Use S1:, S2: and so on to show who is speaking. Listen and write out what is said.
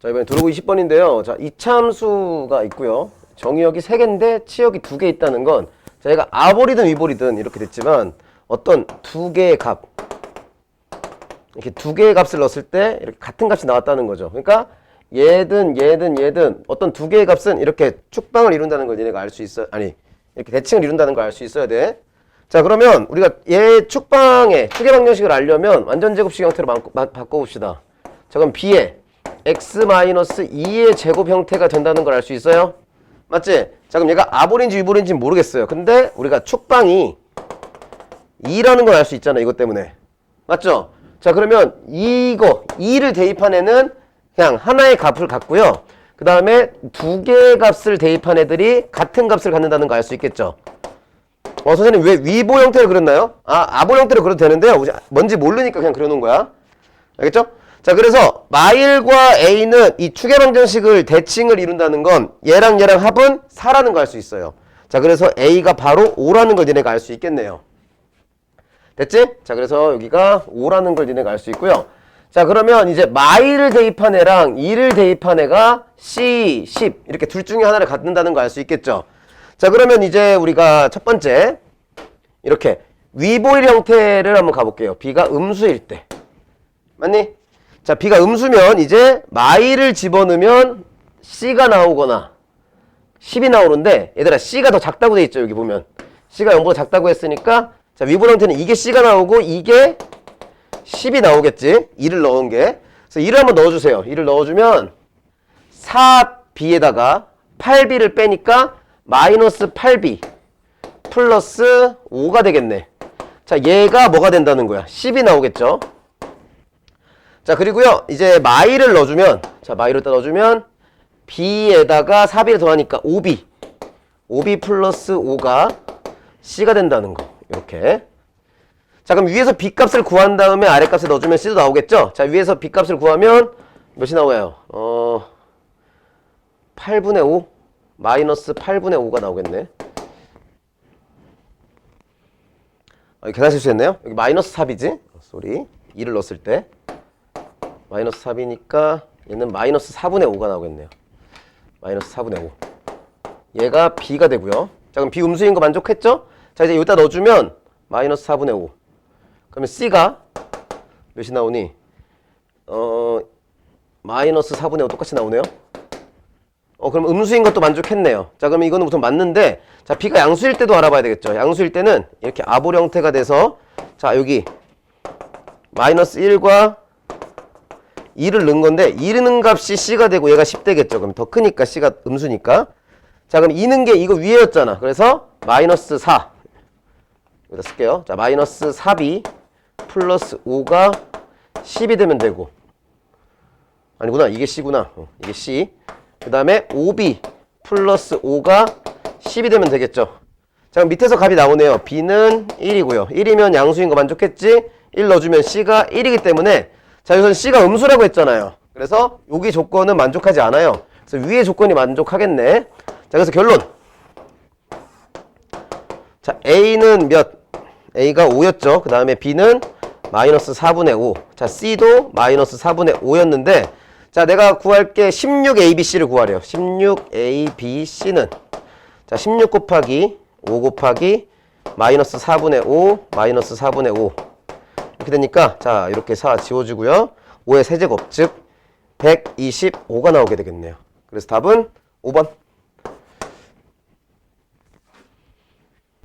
S1: 자, 이번에 들어오고 20번인데요. 자, 이참수가 있고요. 정의역이 3개인데 치역이 2개 있다는 건 저희가 아볼이든 위볼이든 이렇게 됐지만 어떤 두 개의 값 이렇게 두 개의 값을 넣었을 때 이렇게 같은 값이 나왔다는 거죠. 그러니까 얘든 얘든 얘든 어떤 두 개의 값은 이렇게 축방을 이룬다는 걸 얘네가 알 수 있어. 아니 이렇게 대칭을 이룬다는 걸 알 수 있어야 돼. 자 그러면 우리가 얘 축방의 추계 방정식을 알려면 완전 제곱식 형태로 바꿔봅시다. 자 그럼 b의 x-2의 제곱 형태가 된다는 걸 알 수 있어요? 맞지? 자 그럼 얘가 아볼인지 위볼인지 모르겠어요. 근데 우리가 축방이 2라는 걸 알 수 있잖아 이것 때문에 맞죠? 자 그러면 이거 2를 대입한 애는 그냥 하나의 값을 갖고요 그 다음에 두 개의 값을 대입한 애들이 같은 값을 갖는다는 거 알 수 있겠죠 어 선생님 왜 위보 형태로 그렸나요? 아 아볼 형태로 그려도 되는데요 뭔지 모르니까 그냥 그려놓은 거야 알겠죠? 자 그래서 마일과 A는 이 추계방정식을 대칭을 이룬다는 건 얘랑 얘랑 합은 4라는 거알수 있어요 자 그래서 A가 바로 5라는 걸 니네가 알 수 있겠네요 됐지? 자, 그래서 여기가 5라는 걸 니네가 알 수 있고요. 자, 그러면 이제 마이를 대입한 애랑 2를 대입한 애가 C, 10 이렇게 둘 중에 하나를 갖는다는 거알수 있겠죠? 자, 그러면 이제 우리가 첫 번째 이렇게 위보일 형태를 한번 가볼게요. B가 음수일 때. 맞니? 자, B가 음수면 이제 마이를 집어넣으면 C가 나오거나 10이 나오는데 얘들아 C가 더 작다고 돼 있죠 여기 보면. C가 0보다 작다고 했으니까 자 형태는 이게 C가 나오고 이게 10이 나오겠지. 2를 넣은 게. 그래서 2를 한번 넣어주세요. 2를 넣어주면 4B에다가 8B를 빼니까 마이너스 8B 플러스 5가 되겠네. 자 얘가 뭐가 된다는 거야? 10이 나오겠죠 자 그리고요 이제 마이를 넣어주면 자 마이를 딱 넣어주면 B에다가 4B를 더하니까 5B 5B 플러스 5가 C가 된다는 거. 이렇게. 자 그럼 위에서 B 값을 구한 다음에 아래 값을 넣어주면 C도 나오겠죠? 자 위에서 B 값을 구하면 몇이 나와요? 어 8분의 5 마이너스 8분의 5가 나오겠네. 아, 계산 실수했네요? 여기 마이너스 4이지? 쏘리. 2를 넣었을 때 마이너스 4이니까 얘는 마이너스 4분의 5가 나오겠네요. 마이너스 4분의 5 얘가 B가 되고요. 자 그럼 B 음수인 거 만족했죠? 자 이제 여기다 넣어주면 마이너스 4분의 5 그러면 C가 몇이 나오니? 어 마이너스 4분의 5 똑같이 나오네요. 어 그럼 음수인 것도 만족했네요. 자 그럼 이거는 우선 맞는데 자 B가 양수일 때도 알아봐야 되겠죠. 양수일 때는 이렇게 아볼 형태가 돼서 자 여기 마이너스 1과 2를 넣은 건데 2를 넣은 값이 C가 되고 얘가 10 되겠죠. 그럼 더 크니까 C가 음수니까. 자 그럼 2는 게 이거 위에였잖아. 그래서 마이너스 4 여기다 쓸게요. 자 마이너스 4b 플러스 5가 10이 되면 되고. 아니구나. 이게 C구나. 어, 이게 C. 그 다음에 5b 플러스 5가 10이 되면 되겠죠. 자 그럼 밑에서 값이 나오네요. B는 1이고요. 1이면 양수인 거 만족했지? 1 넣어주면 C가 1이기 때문에 자 여기서는 C가 음수라고 했잖아요. 그래서 여기 조건은 만족하지 않아요. 그래서 위의 조건이 만족하겠네. 자 그래서 결론. 자 A는 몇? A가 5였죠. 그 다음에 B는 마이너스 4분의 5 자 C도 마이너스 4분의 5였는데 자 내가 구할 게 16ABC를 구하래요. 16ABC는. 자 16 곱하기 5 곱하기 마이너스 4분의 5 마이너스 4분의 5 이렇게 되니까 자 이렇게 4 지워주고요. 5의 세제곱 즉 125가 나오게 되겠네요. 그래서 답은 5번